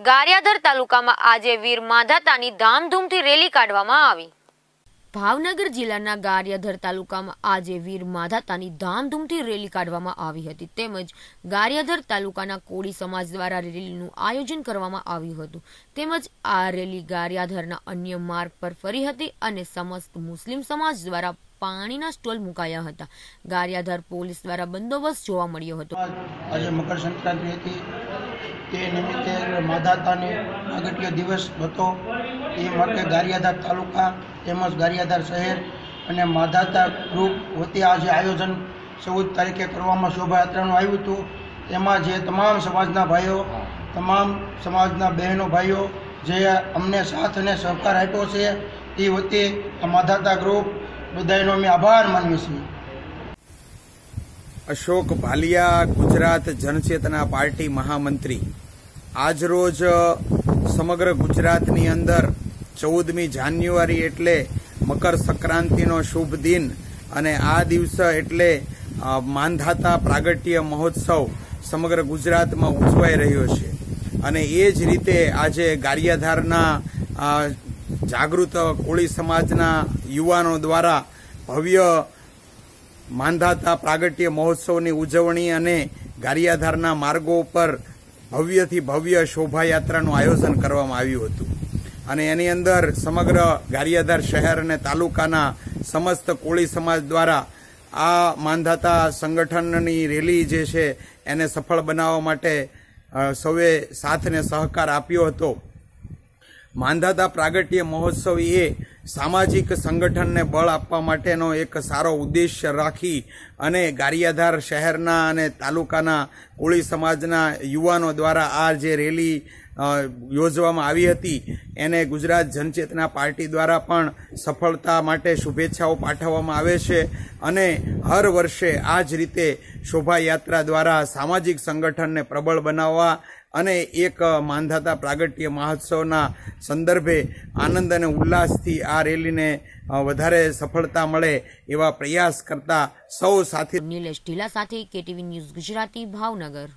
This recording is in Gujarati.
ગારિયાધર તાલુકામાં આજે વીર માધાતાની ધામધૂમથી રેલી કાઢવામાં આવી. ભાવનગર જિલ્લાના ગારિયાધર તાલુકામાં આજે વીર માધાતાની ધામધૂમથી રેલી કાઢવામાં આવી હતી. તેમજ ગારિયાધર તાલુકાના કોળી સમાજ દ્વારા રેલીનું આયોજન કરવામાં આવ્યું હતું. તેમજ આ રેલી ગારિયાધરના અન્ય માર્ગ પર ફરી હતી અને સમસ્ત મુસ્લિમ સમાજ દ્વારા પાણીના સ્ટોલ મુકાયા હતા. ગારિયાધાર પોલીસ દ્વારા બંદોબસ્ત જોવા મળ્યો હતો. આજે મકર સંક્રાંતિ હતી. તે નિમિત્તે માધાતાને અગત્ય દિવસ હતો. એ માટે ગારિયાધાર તાલુકા તેમજ ગારિયાધાર શહેર અને માધાતા ગ્રુપ વતી આજે આયોજન ચૌદ તારીખે કરવામાં શોભાયાત્રાનું આવ્યું હતું. તેમાં જે તમામ સમાજના ભાઈઓ, તમામ સમાજના બહેનો ભાઈઓ જે અમને સાથ અને સહકાર આપ્યો છે એ વતી માધાતા ગ્રુપ બધાનો અમે આભાર માનીએ છીએ. અશોક ભાલિયા, ગુજરાત જનચેતના પાર્ટી મહામંત્રી. આજરોજ, સમગ્ર ગુજરાતની અંદર ચૌદમી જાન્યુઆરી એટલે મકર સંક્રાંતિનો શુભ દિન અને આ દિવસ એટલે માંધાતા પ્રાગટ્ય મહોત્સવ સમગ્ર ગુજરાતમાં ઉજવાઈ રહ્યો છે. અને એ જ રીતે આજે ગારિયાધારના જાગૃત કોળી સમાજના યુવાનો દ્વારા ભવ્ય માંધાતા પ્રાગટ્ય મહોત્સવની ઉજવણી અને ગારિયાધારના માર્ગો ઉપર ભવ્યથી ભવ્ય શોભાયાત્રાનું આયોજન કરવામાં આવ્યું હતું. અને એની અંદર સમગ્ર ગારિયાધાર શહેર અને તાલુકાના સમસ્ત કોળી સમાજ દ્વારા આ માંધાતા સંગઠનની રેલી જે છે એને સફળ બનાવવા માટે સૌએ સાથને સહકાર આપ્યો હતો. માંધાતા પ્રાગટ્ય મહોત્સવ એ સામાજિક સંગઠનને બળ આપવા માટેનો એક સારો ઉદ્દેશ્ય રાખી અને ગારિયાધાર શહેરના અને તાલુકાના કોળી સમાજના યુવાનો દ્વારા આ જે રેલી યોજવામાં આવી હતી, એને ગુજરાત જનચેતના પાર્ટી દ્વારા પણ સફળતા માટે શુભેચ્છાઓ પાઠવવામાં આવે છે અને હર વર્ષે આ જ રીતે શોભાયાત્રા દ્વારા સામાજિક સંગઠનને પ્રબળ બનાવવા અને એક માંધાતા પ્રાગટ્ય મહોત્સવના સંદર્ભે આનંદ અને ઉલ્લાસથી આ રેલીને વધારે સફળતા મળે એવા પ્રયાસ કરતા સૌ સાથે નિલેશ ઢીલા સાથે કેટીવી ન્યૂઝ ગુજરાતી ભાવનગર.